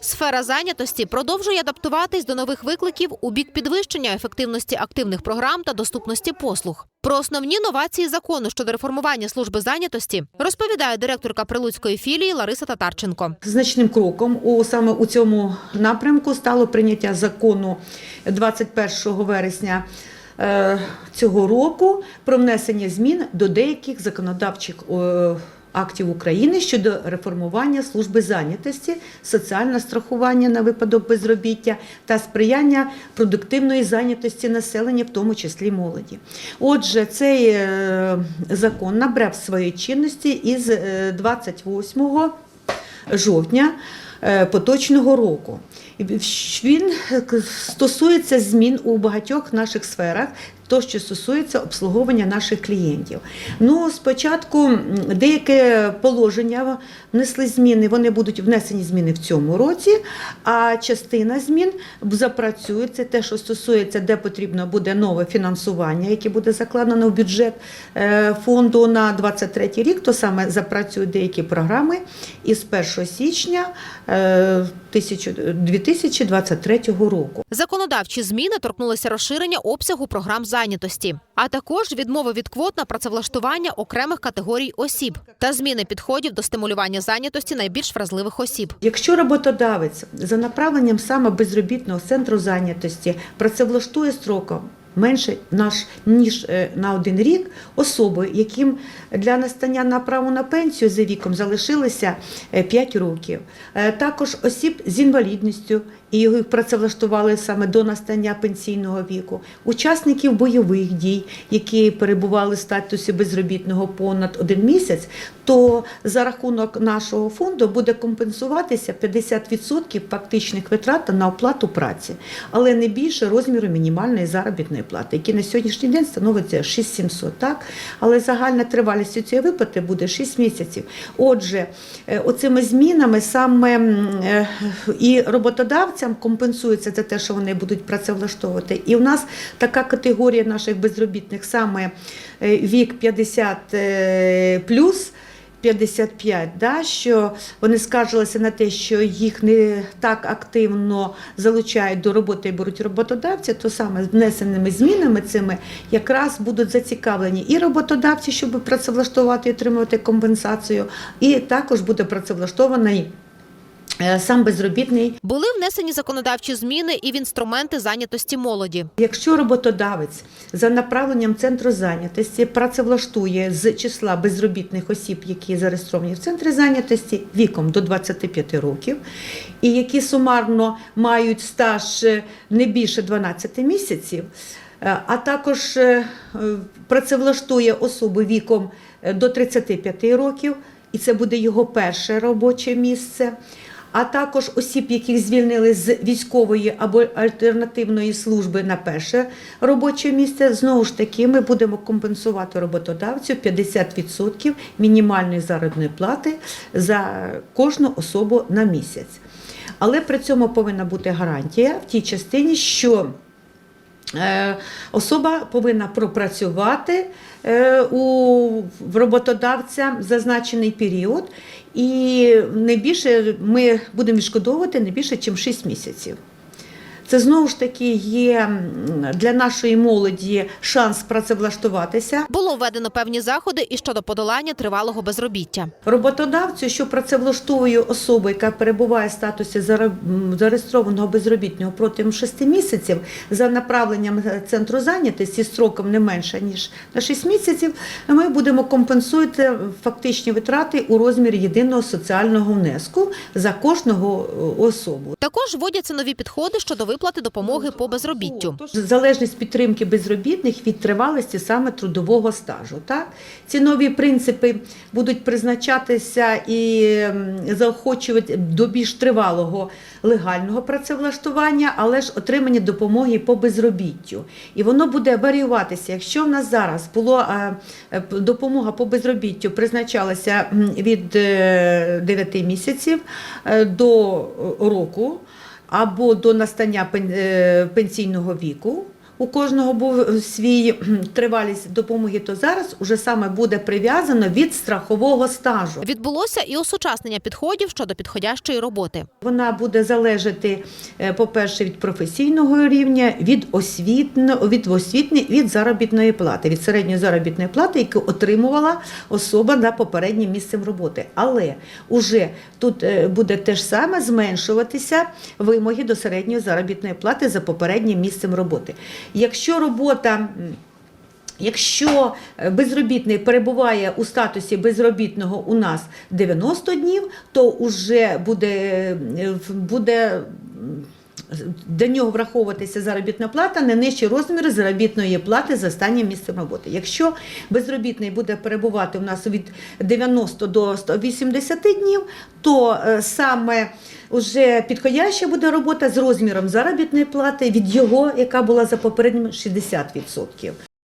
Сфера зайнятості продовжує адаптуватись до нових викликів у бік підвищення ефективності активних програм та доступності послуг. Про основні новації закону щодо реформування служби зайнятості розповідає директорка прилуцької філії Лариса Татарченко. Значним кроком у саме у цьому напрямку стало прийняття закону 21 вересня е, цього року про внесення змін до деяких законодавчих е, актів України щодо реформування служби зайнятості, соціальне страхування на випадок безробіття та сприяння продуктивної зайнятості населення, в тому числі молоді. Отже, цей е, закон набрав своєї чинності із е, 28 жовтня е, поточного року. Він е, стосується змін у багатьох наших сферах, то, що стосується обслуговування наших клієнтів. Ну, спочатку деяке положення внесли зміни, вони будуть внесені зміни в цьому році, а частина змін запрацює. Це те, що стосується, де потрібно буде нове фінансування, яке буде закладено в бюджет е, фонду на 23 рік, то саме запрацюють деякі програми із 1 січня е, 1000 2023 року. Законодавчі зміни торкнулися розширення обсягу програм зайнятості, а також відмови від квот на працевлаштування окремих категорій осіб та зміни підходів до стимулювання зайнятості найбільш вразливих осіб. Якщо роботодавець за направленням саме безробітного центру зайнятості працевлаштує строком менше ніж е, на один рік особи, яким для настання на право на пенсію за віком залишилося 5 років, Е, також осіб з інвалідністю. І їх працевлаштували саме до настання пенсійного віку, учасників бойових дій, які перебували в статусі безробітного понад один місяць, то за рахунок нашого фонду буде компенсуватися 50% фактичних витрат на оплату праці, але не більше розміру мінімальної заробітної плати, який на сьогоднішній день становиться 6700, так? Але загальна тривалість цієї виплати буде 6 місяців. Отже, е, оцими змінами саме е, і роботодавцям компенсується за те, що вони будуть працевлаштовувати. І у нас така категорія наших безробітних саме е, вік 50 е, плюс. 55, да, що вони скаржилися на те, що їх не так активно залучають до роботи і беруть роботодавці, то саме з внесеними змінами цими якраз будуть зацікавлені і роботодавці, щоб працевлаштувати і отримувати компенсацію, і також буде працевлаштований сам безробітний Були внесені законодавчі зміни і в інструменти зайнятості молоді. Якщо роботодавець за направленням центру зайнятості працевлаштує з числа безробітних осіб, які зареєстровані в центрі зайнятості віком до 25 років, і які сумарно мають стаж е, не більше 12 місяців, е, а також е, е, працевлаштує особу віком е, до 35 років, і це буде його перше робоче місце а також осіб, яких звільнили з військової або альтернативної служби на перше робоче місце, знову ж таки, ми будемо компенсувати роботодавцю 50% мінімальної заробітної плати за кожну особу на місяць. Але при цьому повинна бути гарантія в тій частині, що Особа повинна пропрацювати е, у роботодавця зазначений період, і не більше ми будемо відшкодовувати не більше, ніж 6 місяців. Це знову ж таки є для нашої молоді шанс працевлаштуватися. Було введено певні заходи і щодо подолання тривалого безробіття. Роботодавцю, що працевлаштовує особу, яка перебуває в статусі заре- зареєстрованого безробітного протягом 6 місяців, за направленням центру зайнятості строком не менше ніж на 6 місяців, ми будемо компенсувати фактичні витрати у розмірі єдиного соціального внеску за кожного е, особу. Також вводяться нові підходи щодо виплати допомоги по безробіттю. Залежність підтримки безробітних від тривалості саме трудового стажу. Так? Ці нові принципи будуть призначатися і заохочувати до більш тривалого легального працевлаштування, але ж отримання допомоги по безробіттю. І воно буде варіюватися. Якщо в нас зараз було е, е, допомога по безробіттю призначалася від 9 місяців е, до е, року або до настання е, пенсійного віку у кожного був свій тривалість допомоги, то зараз уже саме буде прив'язано від страхового стажу. Відбулося і осучаснення підходів щодо підходящої роботи. Вона буде залежати, е, по-перше, від професійного рівня, від освітно, від освітни, від заробітної плати, від середньої заробітної плати, яку отримувала особа на попереднім місцем роботи. Але уже тут е, буде те ж саме зменшуватися вимоги до середньої заробітної плати за попереднім місцем роботи. Якщо робота. Якщо е, безробітний перебуває у статусі безробітного у нас 90 днів, то вже буде, е, буде до нього враховуватися заробітна плата не нижчий розмір заробітної плати за останнім місцем роботи. Якщо безробітний буде перебувати у нас від 90 до 180 днів, то е, саме вже підходяща буде робота з розміром заробітної плати від його, яка була за попереднім 60%.